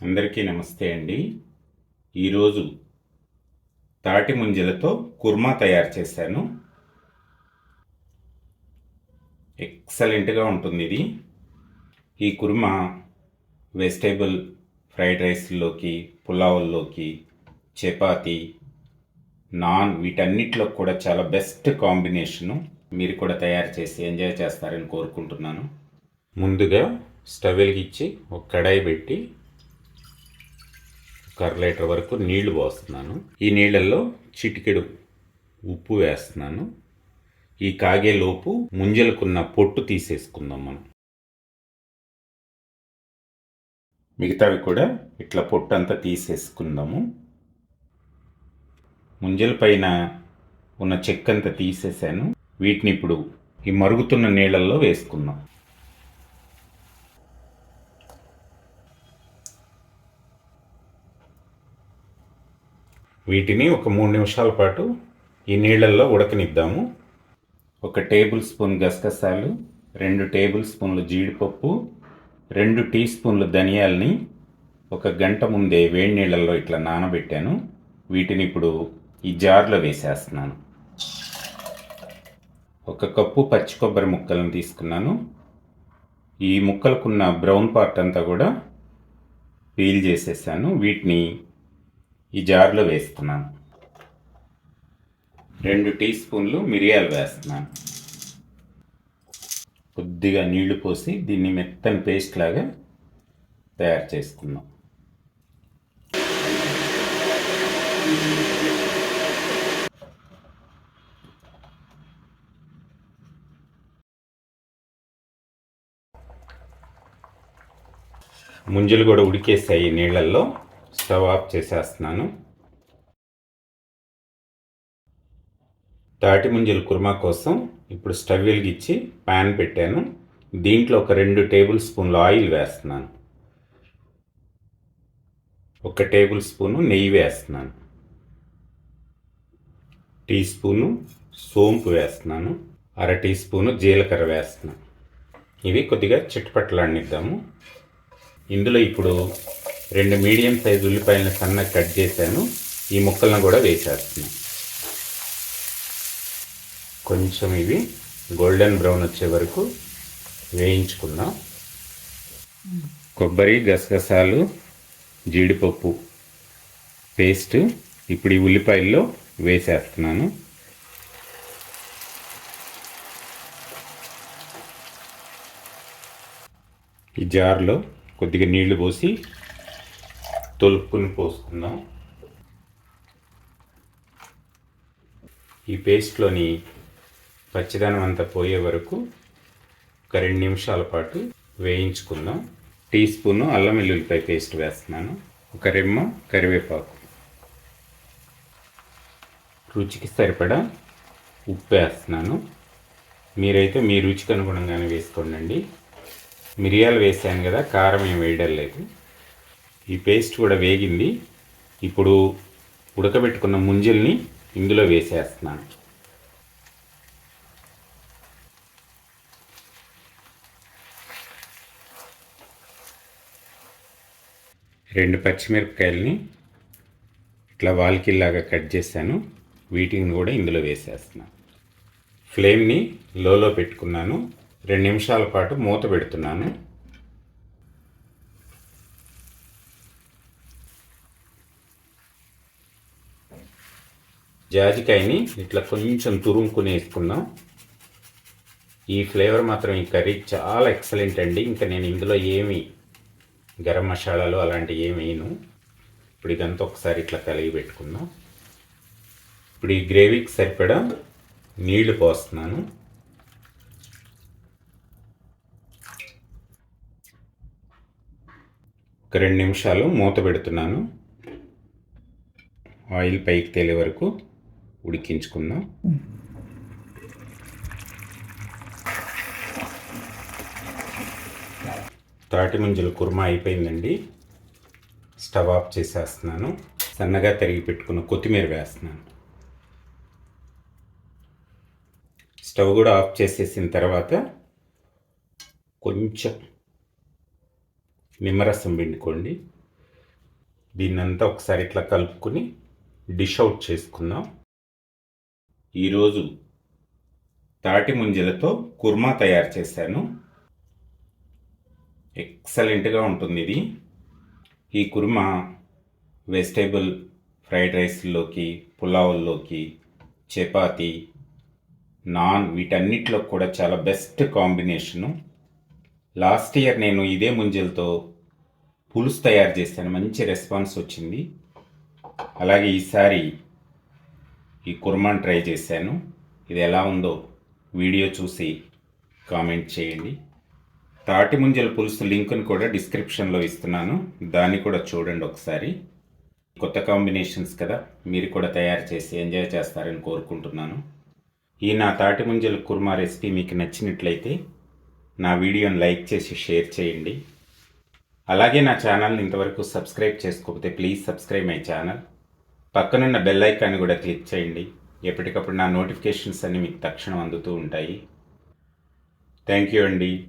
అందరికీ నమస్తే అండి. ఈరోజు తాటి ముంజలతో కుర్మా తయారు చేశాను. ఎక్సలెంట్గా ఉంటుంది ఇది. ఈ కుర్మా వెజిటేబుల్ ఫ్రైడ్ రైస్లోకి పులావుల్లోకి చపాతి నాన్ వీటన్నిటిలో కూడా చాలా బెస్ట్ కాంబినేషను మీరు కూడా తయారు చేసి ఎంజాయ్ చేస్తారని కోరుకుంటున్నాను. ముందుగా స్టవ్ వెలిగించి ఒక కడాయి పెట్టి అర లీటర్ వరకు నీళ్ళు పోస్తున్నాను. ఈ నీళ్ళల్లో చిటికెడు ఉప్పు వేస్తున్నాను. ఈ కాగేలోపు ముంజలకున్న పొట్టు తీసేసుకుందాం మనం. మిగతావి కూడా ఇట్లా పొట్టు అంతా తీసేసుకుందాము. ముంజల పైన ఉన్న చెక్కంతా తీసేసాను. వీటిని ఇప్పుడు ఈ మరుగుతున్న నీళ్ళల్లో వేసుకుందాం. వీటిని ఒక మూడు నిమిషాల పాటు ఈ నీళ్ళల్లో ఉడకనిద్దాము. ఒక టేబుల్ స్పూన్ గసగసాలు రెండు టేబుల్ స్పూన్లు జీడిపప్పు రెండు టీ స్పూన్లు ధనియాల్ని ఒక గంట ముందే వేడి నీళ్ళల్లో ఇట్లా నానబెట్టాను. వీటిని ఇప్పుడు ఈ జార్లో వేసేస్తున్నాను. ఒక కప్పు పచ్చి కొబ్బరి ముక్కలను తీసుకున్నాను. ఈ ముక్కలకున్న బ్రౌన్ పార్ట్ అంతా కూడా పీల్ చేసేసాను. వీటిని ఈ జార్లో వేస్తున్నాను. రెండు టీ స్పూన్లు మిరియాలు వేస్తున్నాను. కొద్దిగా నీళ్ళు పోసి దీన్ని మెత్తని పేస్ట్ లాగా తయారు చేసుకుందాం. ముంజలు కూడా ఉడికేసాయి నీళ్ళల్లో. స్టవ్ ఆఫ్ చేసేస్తున్నాను. తాటి ముంజల కుర్మా కోసం ఇప్పుడు స్టవ్ వెలిగించి ప్యాన్ పెట్టాను. దీంట్లో ఒక రెండు టేబుల్ స్పూన్ల ఆయిల్ వేస్తున్నాను. ఒక టేబుల్ స్పూను నెయ్యి వేస్తున్నాను. టీ స్పూను సోంపు వేస్తున్నాను. అర టీ స్పూను జీలకర్ర వేస్తున్నాను. ఇవి కొద్దిగా చిట్టుపట్లాడినిద్దాము ఇందులో ఇప్పుడు రెండు మీడియం సైజు ఉల్లిపాయలను సన్నగా కట్ చేశాను. ఈ ముక్కలను కూడా వేసేస్తున్నాను. కొంచెం ఇవి గోల్డెన్ బ్రౌన్ వచ్చే వరకు వేయించుకుందాం. కొబ్బరి గసగసాలు జీడిపప్పు పేస్ట్ ఇప్పుడు ఈ ఉల్లిపాయల్లో వేసేస్తున్నాను. ఈ జార్లో కొద్దిగా నీళ్ళు పోసి తొలుపుకుని పోసుకుందాం. ఈ పేస్ట్లోని పచ్చిదనం అంతా పోయే వరకు ఒక రెండు నిమిషాల పాటు వేయించుకుందాం. టీ స్పూను అల్లం వెల్లుల్లిపాయ పేస్ట్ వేస్తున్నాను. ఒక రెమ్మ కరివేపాకు. రుచికి సరిపడా ఉప్పు వేస్తున్నాను. మీరైతే మీ రుచికి అనుగుణంగానే వేసుకోండి మిరియాలు వేసాను కదా కారం ఏం వేయడం లేదు. ఈ పేస్ట్ కూడా వేగింది. ఇప్పుడు ఉడకబెట్టుకున్న ముంజల్ని ఇందులో వేసేస్తున్నాను. రెండు పచ్చిమిరపకాయలని ఇట్లా వాల్కిల్లాగా కట్ చేశాను. వీటిని కూడా ఇందులో వేసేస్తున్నాను. ఫ్లేమ్ని లోలో పెట్టుకున్నాను. రెండు నిమిషాల పాటు మూత పెడుతున్నాను. జాజికాయని ఇట్లా కొంచెం తురుముకుని వేసుకుందాం. ఈ ఫ్లేవర్ మాత్రం ఈ కర్రీ చాలా ఎక్సలెంట్ అండి. ఇంకా నేను ఇందులో ఏమి గరం మసాలాలు అలాంటివి ఏమి వేయను. ఇప్పుడు ఇదంతా ఒకసారి ఇట్లా కలిగి పెట్టుకుందాం. ఇప్పుడు ఈ గ్రేవీకి సరిపడా నీళ్ళు పోస్తున్నాను. ఒక రెండు నిమిషాలు మూత పెడుతున్నాను. ఆయిల్ పైకి తేలే వరకు ఉడికించుకుందాం. తాటి ముంజల కుర్మా అయిపోయిందండి. స్టవ్ ఆఫ్ చేసేస్తున్నాను. సన్నగా తరిగి పెట్టుకున్న కొత్తిమీర వేస్తున్నాను. స్టవ్ కూడా ఆఫ్ చేసేసిన తర్వాత కొంచెం నిమ్మరసం పిండుకోండి. దీన్నంతా ఒకసారి ఇట్లా కలుపుకుని డిష్ అవుట్ చేసుకుందాం. ఈరోజు తాటి ముంజలతో కుర్మా తయారు చేశాను. ఎక్సలెంట్గా ఉంటుంది ఇది. ఈ కుర్మా వెజిటేబుల్ ఫ్రైడ్ రైస్లోకి పులావుల్లోకి చపాతి నాన్ వీటన్నిటిలో కూడా చాలా బెస్ట్ కాంబినేషను. లాస్ట్ ఇయర్ నేను ఇదే ముంజలతో పులుసు తయారు చేశాను. మంచి రెస్పాన్స్ వచ్చింది. అలాగే ఈసారి ఈ కుర్మాన్ ట్రై చేశాను. ఇది ఎలా ఉందో వీడియో చూసి కామెంట్ చేయండి. తాటి ముంజల పులుసు లింక్ను కూడా డిస్క్రిప్షన్లో ఇస్తున్నాను. దాన్ని కూడా చూడండి ఒకసారి. కొత్త కాంబినేషన్స్ కదా మీరు కూడా తయారు చేసి ఎంజాయ్ చేస్తారని కోరుకుంటున్నాను. ఈ నా తాటి ముంజల కుర్మా రెసిపీ మీకు నచ్చినట్లయితే నా వీడియోని లైక్ చేసి షేర్ చేయండి. అలాగే నా ఛానల్ని ఇంతవరకు సబ్స్క్రైబ్ చేసుకోకపోతే ప్లీజ్ సబ్స్క్రైబ్ మై ఛానల్. పక్కనున్న బెల్ ఐకాన్ కూడా క్లిక్ చేయండి. ఎప్పటికప్పుడు నా నోటిఫికేషన్స్ అన్ని మీకు తక్షణం అందుతూ ఉంటాయి. థ్యాంక్ యూ అండి.